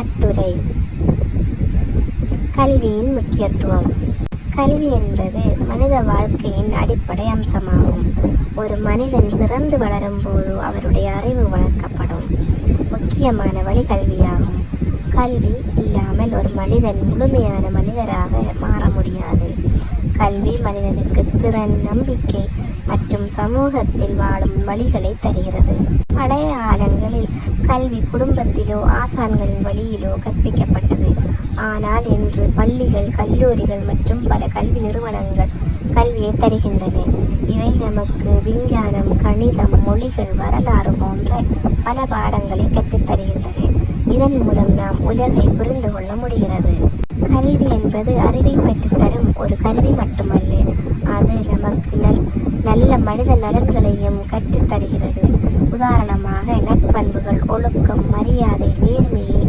கட்டுரை. கல்வியின் முக்கியத்துவம். கல்வி என்பது மனித வாழ்க்கையின் அடிப்படை அம்சமாகும். ஒரு மனிதன் பிறந்து வளரும் போது அவருடைய அறிவு வளர்க்கப்படும். முக்கியமான வழி கல்வியாகும். கல்வி இல்லாமல் ஒரு மனிதன் முழுமையான மனிதராக மாற முடியாது. கல்வி மனிதனுக்கு திறன் நம்பிக்கை மற்றும் சமூகத்தில் வாழும் வழிகளை தருகிறது. பழைய கல்வி குடும்பத்திலோ ஆசான்களின் வழியிலோ கற்பிக்கப்பட்டது. ஆனால் இன்று பள்ளிகள் கல்லூரிகள் மற்றும் பல கல்வி நிறுவனங்கள் கல்வியை தருகின்றன. இவை நமக்கு விஞ்ஞானம் கணிதம் மொழிகள் வரலாறு போன்ற பல பாடங்களை கற்றுத் தருகின்றன. இதன் மூலம் நாம் உலகை புரிந்து கொள்ள முடிகிறது. கல்வி என்பது அறிவை பெற்றுத்தரும் ஒரு கருவி மட்டுமல்ல அது நமக்கு நல் நல்ல மனித நலன்களையும் கற்றுத் தருகிறது. உதாரணமாக பண்புகள் ஒழுக்கம் மரியாதை நேர்மையை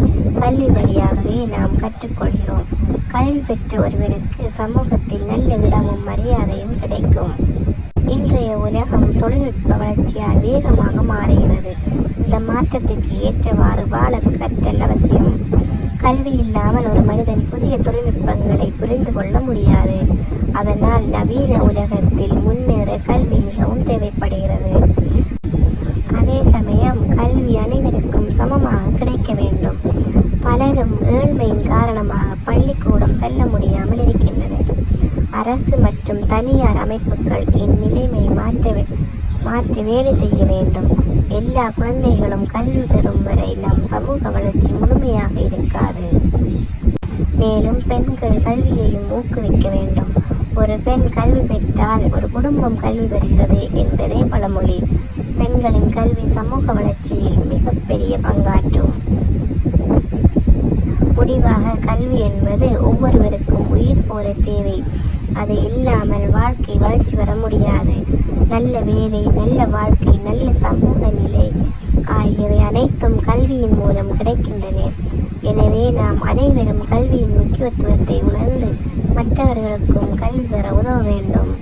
கல்வி வழியாகவே நாம் கற்றுக்கொள்கிறோம். கல்வி பெற்ற ஒருவருக்கு சமூகத்தில் நல்ல இடமும் மரியாதையும் கிடைக்கும். இன்றைய உலகம் தொழில்நுட்ப வளர்ச்சியால் வேகமாக மாறுகிறது. இந்த மாற்றத்திற்கு ஏற்றவாறு வாழ கற்றல் அவசியம். கல்வி இல்லாமல் ஒரு மனிதன் புதிய தொழில்நுட்பங்களை புரிந்து கொள்ள முடியாது. அதனால் நவீன உலகத்தில் முன்னேற கல்வி மிகவும் தேவைப்படுகிறது அதே சமயம் கல்வி அனைவருக்கும் சமமாக வேண்டும். பலரும் ஏழ்மையின் காரணமாக பள்ளிக்கூடம் செல்ல முடியாமல் இருக்கின்றனர். அரசு மற்றும் தனியார் அமைப்புகள் இந்நிலைமை மாற்ற வே- மாற்றி வேலை செய்ய வேண்டும். எல்லா குழந்தைகளும் கல்வி பெறும் வரை நம் சமூக வளர்ச்சி முழுமையாக இருக்காது. மேலும் பெண்கள் கல்வியையும் ஊக்குவிக்க வேண்டும். ஒரு பெண் கல்வி பெற்றால் ஒரு குடும்பம் கல்வி பெறுகிறது என்பதே பழமொழி. பெண்களின் கல்வி சமூக வளர்ச்சியில் மிகப்பெரிய பங்காற்றும். முடிவாக கல்வி என்பது ஒவ்வொருவருக்கும் உயிர் போல தேவை. அது இல்லாமல் வாழ்க்கை வளர்ச்சி வர முடியாது. நல்ல வேலை நல்ல வாழ்க்கை நல்ல சமூக நிலை ஆகியவை அனைத்தும் கல்வியின் மூலம் கிடைக்கின்றன. எனவே நாம் அனைவரும் கல்வியின் முக்கியத்துவத்தை உணர்ந்து மற்றவர்களுக்கும் கல்வி பெற உதவ வேண்டும்.